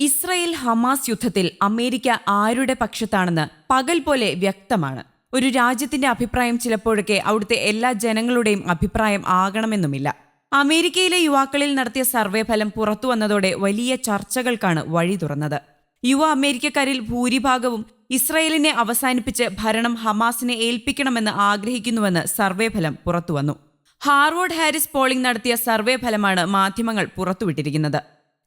Israel Hamas യുദ്ധത്തിൽ America ആരുടെ പക്ഷത്താണെന്ന് പകൽ പോലെ വ്യക്തമാണ്. ഒരു രാജ്യത്തിന്റെ അഭിപ്രായം ചിലപ്പോഴൊക്കെ അവിടുത്തെ എല്ലാ ജനങ്ങളുടെയും അഭിപ്രായം ആകണമെന്നുമില്ല. അമേരിക്കയിലെ യുവാക്കളിൽ നടത്തിയ സർവേ ഫലം പുറത്തു വന്നതോടെ വലിയ ചർച്ചകൾക്കാണ് വഴി തുറന്നത്. യുവ അമേരിക്കക്കാരിൽ ഭൂരിഭാഗവും ഇസ്രയേലിനെ അവസാനിപ്പിച്ച് ഭരണം ഹമാസിനെ ഏൽപ്പിക്കണമെന്ന് ആഗ്രഹിക്കുന്നുവെന്ന് സർവേ ഫലം പുറത്തുവന്നു ഹാർവാർഡ് ഹാരിസ് പോളിംഗ് നടത്തിയ സർവേ ഫലമാണ് മാധ്യമങ്ങൾ പുറത്തുവിട്ടിരിക്കുന്നത്.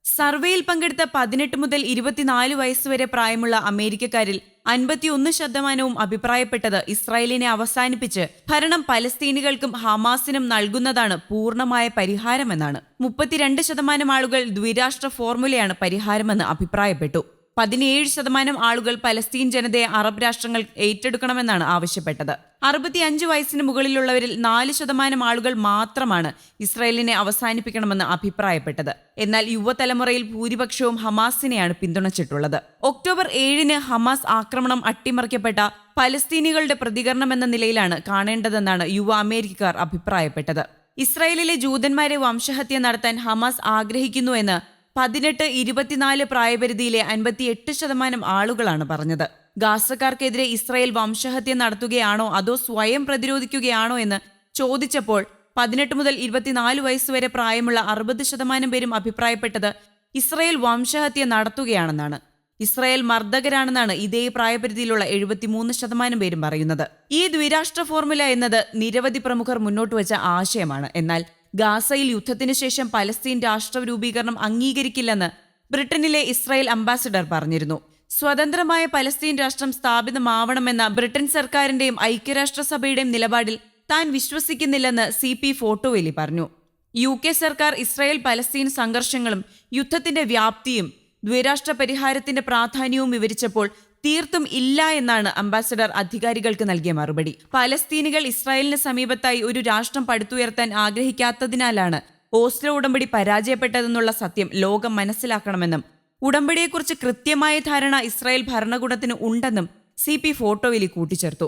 സർവേയിൽ പങ്കെടുത്ത പതിനെട്ട് മുതൽ ഇരുപത്തിനാല് വയസ്സുവരെ പ്രായമുള്ള അമേരിക്കക്കാരിൽ അൻപത്തിയൊന്ന് ശതമാനവും അഭിപ്രായപ്പെട്ടത് ഇസ്രായേലിനെ അവസാനിപ്പിച്ച് ഭരണം പലസ്തീനികൾക്കും ഹമാസിനും നൽകുന്നതാണ് പൂർണമായ പരിഹാരമെന്നാണ്. മുപ്പത്തിരണ്ട് ശതമാനം ആളുകൾ ദ്വിരാഷ്ട്ര ഫോർമുലയാണ് പരിഹാരമെന്ന് അഭിപ്രായപ്പെട്ടു. പതിനേഴ് ശതമാനം ആളുകൾ പലസ്തീൻ ജനതയെ അറബ് രാഷ്ട്രങ്ങൾ ഏറ്റെടുക്കണമെന്നാണ് ആവശ്യപ്പെട്ടത്. അറുപത്തിയഞ്ച് വയസ്സിന് മുകളിലുള്ളവരിൽ നാല് ശതമാനം ആളുകൾ മാത്രമാണ് ഇസ്രായേലിനെ അവസാനിപ്പിക്കണമെന്ന് അഭിപ്രായപ്പെട്ടത്. എന്നാൽ യുവതലമുറയിൽ ഭൂരിപക്ഷവും ഹമാസിനെയാണ് പിന്തുണച്ചിട്ടുള്ളത്. ഒക്ടോബർ ഏഴിന് ഹമാസ് ആക്രമണം അട്ടിമറിക്കപ്പെട്ട പലസ്തീനികളുടെ പ്രതികരണം എന്ന നിലയിലാണ് കാണേണ്ടതെന്നാണ് യുവ അമേരിക്കക്കാർ അഭിപ്രായപ്പെട്ടത്. ഇസ്രായേലിലെ ജൂതന്മാരെ വംശഹത്യ നടത്താൻ ഹമാസ് ആഗ്രഹിക്കുന്നു ആഗ്രഹിക്കുന്നുവെന്ന് പതിനെട്ട് ഇരുപത്തിനാല് പ്രായപരിധിയിലെ അൻപത്തിയെട്ട് ശതമാനം ആളുകളാണ് പറഞ്ഞത്. ഗാസക്കാർക്കെതിരെ ഇസ്രായേൽ വംശഹത്യ നടത്തുകയാണോ അതോ സ്വയം പ്രതിരോധിക്കുകയാണോ എന്ന് ചോദിച്ചപ്പോൾ പതിനെട്ട് മുതൽ ഇരുപത്തിനാല് വയസ്സുവരെ പ്രായമുള്ള അറുപത് ശതമാനം പേരും അഭിപ്രായപ്പെട്ടത് ഇസ്രായേൽ വംശഹത്യ നടത്തുകയാണെന്നാണ്. ഇസ്രായേൽ മർദ്ദകരാണെന്നാണ് ഇതേ പ്രായപരിധിയിലുള്ള എഴുപത്തിമൂന്ന് ശതമാനം പേരും പറയുന്നത്. ഈ ദ്വിരാഷ്ട്ര ഫോർമുല എന്നത് നിരവധി പ്രമുഖർ മുന്നോട്ട് വെച്ച ആശയമാണ്. എന്നാൽ ഗാസയിൽ യുദ്ധത്തിന് ശേഷം പലസ്തീൻ രാഷ്ട്ര രൂപീകരണം അംഗീകരിക്കില്ലെന്ന് ബ്രിട്ടനിലെ ഇസ്രായേൽ അംബാസിഡർ പറഞ്ഞിരുന്നു. സ്വതന്ത്രമായ പലസ്തീൻ രാഷ്ട്രം സ്ഥാപിതമാവണമെന്ന ബ്രിട്ടൻ സർക്കാരിന്റെയും ഐക്യരാഷ്ട്രസഭയുടെയും നിലപാടിൽ താൻ വിശ്വസിക്കുന്നില്ലെന്ന് സി പി ഫോട്ടോവേലി പറഞ്ഞു. യു കെ സർക്കാർ ഇസ്രായേൽ പലസ്തീൻ സംഘർഷങ്ങളും യുദ്ധത്തിന്റെ വ്യാപ്തിയും ദ്വിരാഷ്ട്ര പരിഹാരത്തിന്റെ പ്രാധാന്യവും വിവരിച്ചപ്പോൾ തീർത്തും ഇല്ല എന്നാണ് അംബാസഡർ അധികാരികൾക്ക് നൽകിയ മറുപടി. പലസ്തീനികൾ ഇസ്രായേലിന് സമീപത്തായി ഒരു രാഷ്ട്രം പടുത്തുയർത്താൻ ആഗ്രഹിക്കാത്തതിനാലാണ് ഓസ്ലോ ഉടമ്പടി പരാജയപ്പെട്ടതെന്നുള്ള സത്യം ലോകം മനസ്സിലാക്കണമെന്നും ഉടമ്പടിയെക്കുറിച്ച് കൃത്യമായ ധാരണ ഇസ്രായേൽ ഭരണകൂടത്തിന് ഉണ്ടെന്നും സി പി ഫോട്ടോയിലി കൂട്ടിച്ചേർത്തു.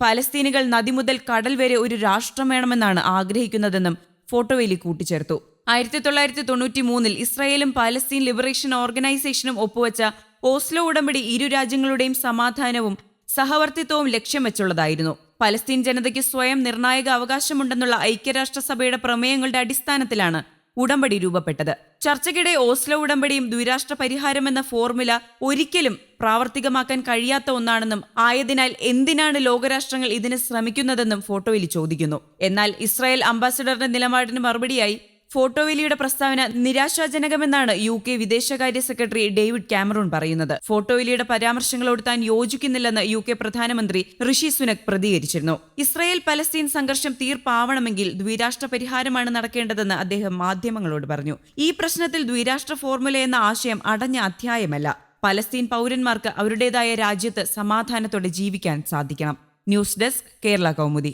പലസ്തീനികൾ നദി മുതൽ കടൽ വരെ ഒരു രാഷ്ട്രം വേണമെന്നാണ് ആഗ്രഹിക്കുന്നതെന്നും ഫോട്ടോയിൽ കൂട്ടിച്ചേർത്തു. ആയിരത്തി തൊള്ളായിരത്തി തൊണ്ണൂറ്റി മൂന്നിൽ ഇസ്രായേലും പാലസ്തീൻ ലിബറേഷൻ ഓർഗനൈസേഷനും ഒപ്പുവച്ച ഓസ്ലോ ഉടമ്പടി ഇരു രാജ്യങ്ങളുടെയും സമാധാനവും സഹവർത്തിത്വവും ലക്ഷ്യം വെച്ചുള്ളതായിരുന്നു. പലസ്തീൻ ജനതയ്ക്ക് സ്വയം നിർണായക അവകാശമുണ്ടെന്നുള്ള ഐക്യരാഷ്ട്രസഭയുടെ പ്രമേയങ്ങളുടെ അടിസ്ഥാനത്തിലാണ് ഉടമ്പടി രൂപപ്പെട്ടത്. ചർച്ചയ്ക്കിടെ ഓസ്ലോ ഉടമ്പടിയും ദ്വിരാഷ്ട്ര പരിഹാരമെന്ന ഫോർമുല ഒരിക്കലും പ്രാവർത്തികമാക്കാൻ കഴിയാത്ത ഒന്നാണെന്നും ആയതിനാൽ എന്തിനാണ് ലോകരാഷ്ട്രങ്ങൾ ഇതിന് ശ്രമിക്കുന്നതെന്നും ഫോട്ടോയിൽ ചോദിക്കുന്നു. എന്നാൽ ഇസ്രായേൽ അംബാസിഡറിന്റെ നിലപാടിന് മറുപടിയായി ഫോട്ടോവേലിയുടെ പ്രസ്താവന നിരാശാജനകമെന്നാണ് യു കെ വിദേശകാര്യ സെക്രട്ടറി ഡേവിഡ് കാമറൂൺ പറയുന്നത്. ഫോട്ടോവേലിയുടെ പരാമർശങ്ങളോട് താൻ യോജിക്കുന്നില്ലെന്ന് യു കെ പ്രധാനമന്ത്രി ഋഷി സുനക് പ്രതികരിച്ചിരുന്നു. ഇസ്രായേൽ പലസ്തീൻ സംഘർഷം തീർപ്പാവണമെങ്കിൽ ദ്വിരാഷ്ട്ര പരിഹാരമാണ് നടക്കേണ്ടതെന്ന് അദ്ദേഹം മാധ്യമങ്ങളോട് പറഞ്ഞു. ഈ പ്രശ്നത്തിൽ ദ്വിരാഷ്ട്ര ഫോർമുല എന്ന ആശയം അടഞ്ഞ അധ്യായമല്ല. പലസ്തീൻ പൗരന്മാർക്ക് അവരുടേതായ രാജ്യത്ത് സമാധാനത്തോടെ ജീവിക്കാൻ സാധിക്കണം. News desk Kerala Kaumudi.